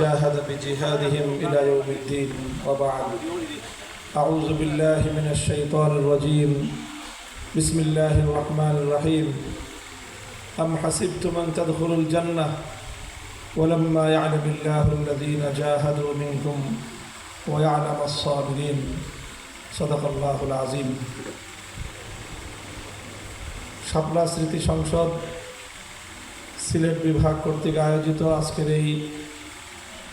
جاهد بجهادهم إلى يوم الدين وبعد أعوذ بالله من الشيطان الرجيم بسم الله الرحمن الرحيم أم حسبتم أن تدخلوا الجنة ولما يعلم الله الذين جاهدوا منكم ويعلم الصابرين صدق الله العظيم শাপলা স্মৃতি সংসদ সিলেট বিভাগ কর্তৃক আয়োজিত আজকের এই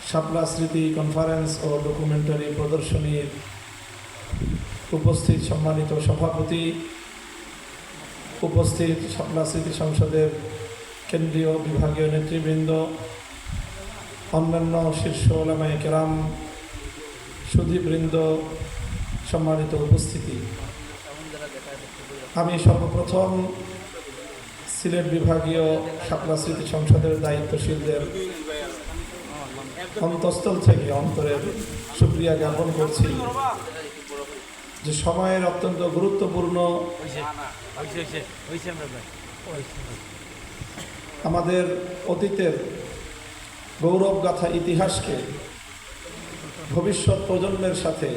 শাপলা স্মৃতি কনফারেন্স ও ডকুমেন্টারি প্রদর্শনীর উপস্থিত সম্মানিত সভাপতি, উপস্থিত শাপলা স্মৃতি সংসদের কেন্দ্রীয় বিভাগীয় নেতৃবৃন্দ, অন্যান্য শীর্ষ ওলামায় কেরাম, সুধীবৃন্দ, সম্মানিত উপস্থিতি। আমি সর্বপ্রথম সিলেট বিভাগীয় শাপলা স্মৃতি সংসদের দায়িত্বশীলদের অন্তঃস্থল থেকে অন্তরের সুক্রিয়া জ্ঞাপন করছি যে সময়ের অত্যন্ত গুরুত্বপূর্ণ আমাদের অতীতের গৌরবগাথা ইতিহাসকে ভবিষ্যৎ প্রজন্মের সাথে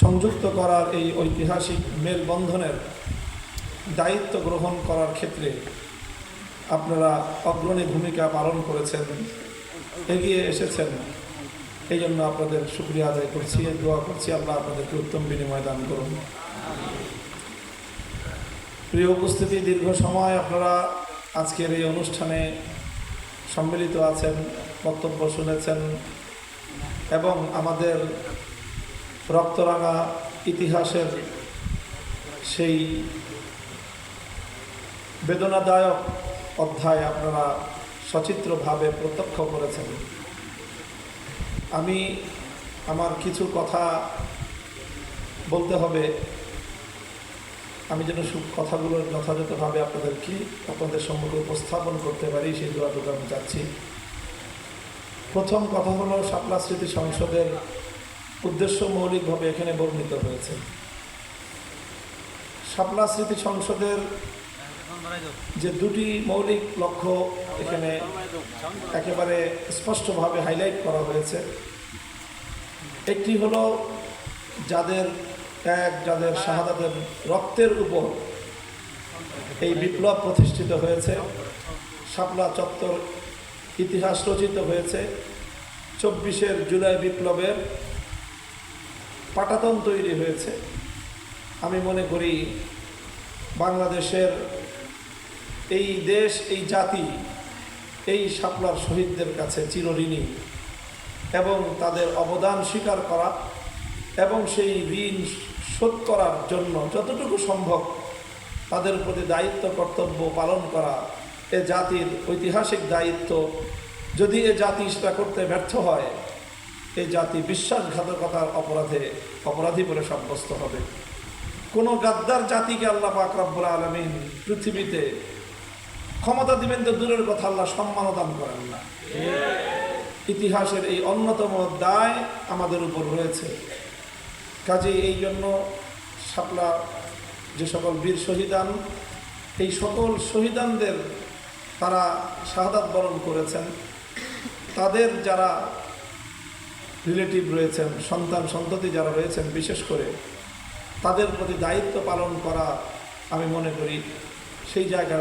সংযুক্ত করার এই ঐতিহাসিক মেলবন্ধনের দায়িত্ব গ্রহণ করার ক্ষেত্রে আপনারা অগ্রণী ভূমিকা পালন করেছেন। এগিয়ে এসেছেন। এই জন্য আপনাদের শুক্রিয়া আদায় করছি, দোয়া করছি, আল্লাহ আপনাদেরকে উত্তম বিনিময় দান করুন। প্রিয় উপস্থিতি, দীর্ঘ সময় আপনারা আজকের এই অনুষ্ঠানে সম্মিলিত আছেন, বক্তব্য শুনেছেন এবং আমাদের রক্তরাঙা ইতিহাসের সেই বেদনাদায়ক অধ্যায় আপনারা সচিত্রভাবে প্রত্যক্ষ করেছেন। আমি আমার কিছু কথা বলতে হবে। আমি যেন সু কথাগুলো যথাযথভাবে আপনাদেরকে আপনাদের সম্মুখে উপস্থাপন করতে পারি, সেই দোয়াটুকু আমি চাচ্ছি। প্রথম কথা হলো শাপলা স্মৃতি সংসদের উদ্দেশ্য মৌলিকভাবে এখানে বর্ণিত হয়েছে। শাপলা স্মৃতি সংসদের যে দুটি মৌলিক লক্ষ্য এখানে একেবারে স্পষ্টভাবে হাইলাইট করা হয়েছে। একটি হলো যাদের এক যাদের শাহাদাতের রক্তের উপর এই বিপ্লব প্রতিষ্ঠিত হয়েছে। শাপলা চত্বর ইতিহাস রচিত হয়েছে। চব্বিশের জুলাই বিপ্লবের পাটাতন তৈরি হয়েছে। আমি মনে করি বাংলাদেশের এই দেশ, এই জাতি, এই শাপলার শহীদদের কাছে চিরঋণী এবং তাদের অবদান স্বীকার করা এবং সেই ঋণ শোধ করার জন্য যতটুকু সম্ভব তাদের প্রতি দায়িত্ব, কর্তব্য পালন করা। এ জাতির ঐতিহাসিক দায়িত্ব। যদি এ জাতি সেটা করতে ব্যর্থ হয়, এ জাতি বিশ্বাসঘাতকতার অপরাধে অপরাধী বলে সাব্যস্ত হবে। কোনো গাদ্দার জাতিকে আল্লাহ পাক রব্বুল আলমিন পৃথিবীতে ক্ষমতা দিবেন তো দূরের কথা আল্লাহ সম্মানও দান করেন না। ইতিহাসের এই অন্যতম দায় আমাদের উপর রয়েছে। কাজে এই জন্য শাপলা যে সকল বীর শহীদান, এই সকল শহীদানদের তারা শাহাদাত বরণ করেছেন। তাদের যারা রিলেটিভ রয়েছেন, সন্তান, সন্ততি যারা রয়েছেন, বিশেষ করে তাদের প্রতি দায়িত্ব পালন করা আমি মনে করি সেই জায়গায়